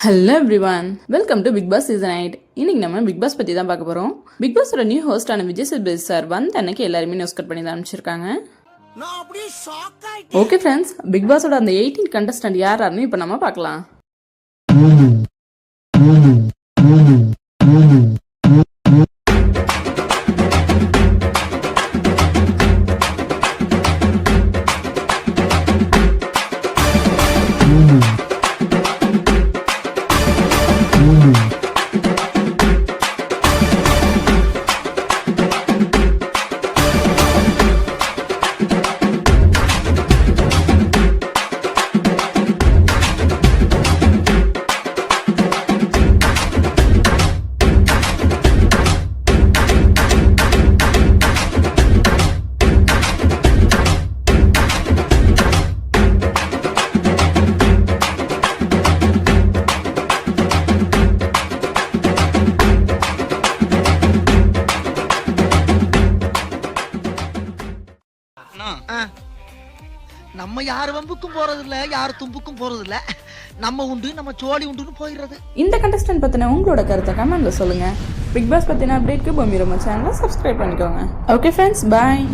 Hello everyone welcome to Bigg Boss season eight இன்னைக்கு நம்ம Bigg Boss பற்றி தான் பார்க்க போகிறோம் பிக் பாஸோட நியூ ஹோஸ்டான விஜய் சேதுபதி சார் வந்த அன்னைக்கு எல்லாருமே நியூஸ் கட் பண்ணி தான் அனுப்பிச்சிருக்காங்க. ஓகே ஃப்ரெண்ட்ஸ் பிக் பாஸோட அந்த எயிட்டீன் கண்டஸ்டன்ட் யார் யாருன்னு இப்போ நம்ம பார்க்கலாம். ஆ. நம்ம யார் வம்புக்கும் போறது இல்ல யார் தும்புக்கும் போறது இல்ல நம்ம உண்டு நம்ம சோழி உண்டுன்னு போயிடுறது. இந்த கண்டஸ்டன்ட் பற்றின உங்களோட கருத்தை கமெண்ட்ல சொல்லுங்கள் பிக் பாஸ் பற்றின அப்டேட்க்கு பூமி ரொம்ப சேனலை சப்ஸ்கிரைப் பண்ணிக்கோங்க. Okay friends bye